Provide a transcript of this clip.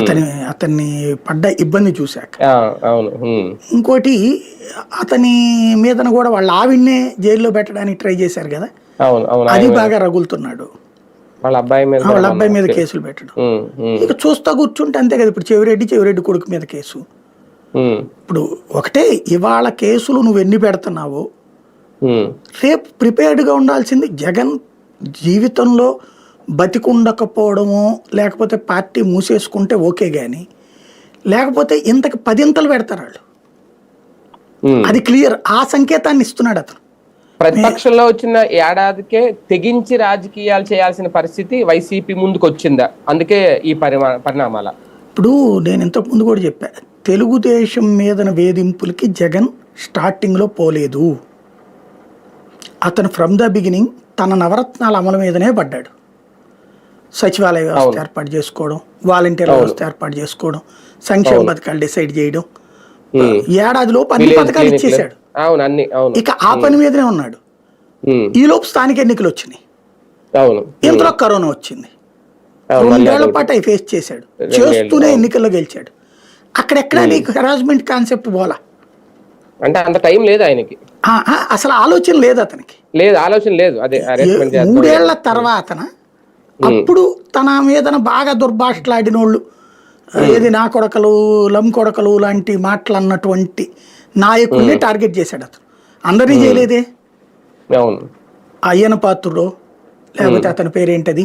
అతని అతన్ని పడ్డ ఇబ్బంది చూశాక. అవును ఇంకోటి అతని మీదన కూడా వాళ్ళ ఆవిడ్నే జైల్లో పెట్టడానికి ట్రై చేశారు కదా? అది బాగా రగులుతున్నాడు. వాళ్ళ అబ్బాయి మీద వాళ్ళ అబ్బాయి మీద కేసులు పెట్టడం. ఇక చూస్తా కూర్చుంటే అంతే కదా ఇప్పుడు చెవిరెడ్డి చెవిరెడ్డి కొడుకు మీద కేసు. ఇప్పుడు ఒకటే ఇవాళ కేసులు నువ్వు ఎన్ని పెడుతున్నావో రేపు ప్రిపేర్డ్గా ఉండాల్సింది జగన్ జీవితంలో బతికుండకపోవడమో లేకపోతే పార్టీ మూసేసుకుంటే ఓకే కానీ లేకపోతే ఇంతకు పదింతలు పెడతారు వాళ్ళు. అది క్లియర్. ఆ సంకేతాన్ని ఇస్తున్నాడు అతను. ప్రతిపక్షంలో వచ్చిన ఏడాదికే తెగించి రాజకీయాలు చేయాల్సిన పరిస్థితి వైసీపీ ముందుకు వచ్చిందా అందుకే ఈ పరిమా పరిణామాల. ఇప్పుడు నేను ఇంతకు ముందు కూడా చెప్పా తెలుగుదేశం మీదన వేధింపులకి జగన్ స్టార్టింగ్లో పోలేదు. అతను ఫ్రమ్ ద బిగినింగ్ తన నవరత్నాల అమలు మీదనే పడ్డాడు. సచివాలయ వ్యవస్థ ఏర్పాటు చేసుకోవడం వాలంటీర్ వ్యవస్థ ఏర్పాటు చేసుకోవడం సంక్షేమ పథకాలు డిసైడ్ చేయడం. ఉమ్. ఏడాదిలోపు అన్ని పథకాలు అవును ఇక ఆ పని మీదనే ఉన్నాడు. ఈ లోపు స్థానిక ఎన్నికలు వచ్చినాయి. అవును. ఇంతలో కరోనా వచ్చింది. రెండేళ్ళ. పాటు అవి ఫేస్ చేశాడు. చేస్తూనే ఎన్నికల్లో గెలిచాడు. అక్కడెక్కడ నీకు హెరాస్మెంట్ కాన్సెప్ట్ పోలా? అంటే అంత టైం లేదు ఆయనకి. అసలు ఆలోచన లేదు అతనికి? లేదు ఆలోచన లేదు. అదే మూడేళ్ళ తర్వాతన? అప్పుడు తన మీదన బాగా దుర్భాషలాడిన వాళ్ళు ఏది నా కొడకలు లం కొడకలు లాంటి మాటలు అన్నటువంటి నాయకుల్ని టార్గెట్ చేశాడు అతను. అందరినీ చేయలేదే? అయ్యన పాత్రుడు లేకపోతే అతని పేరేంటది?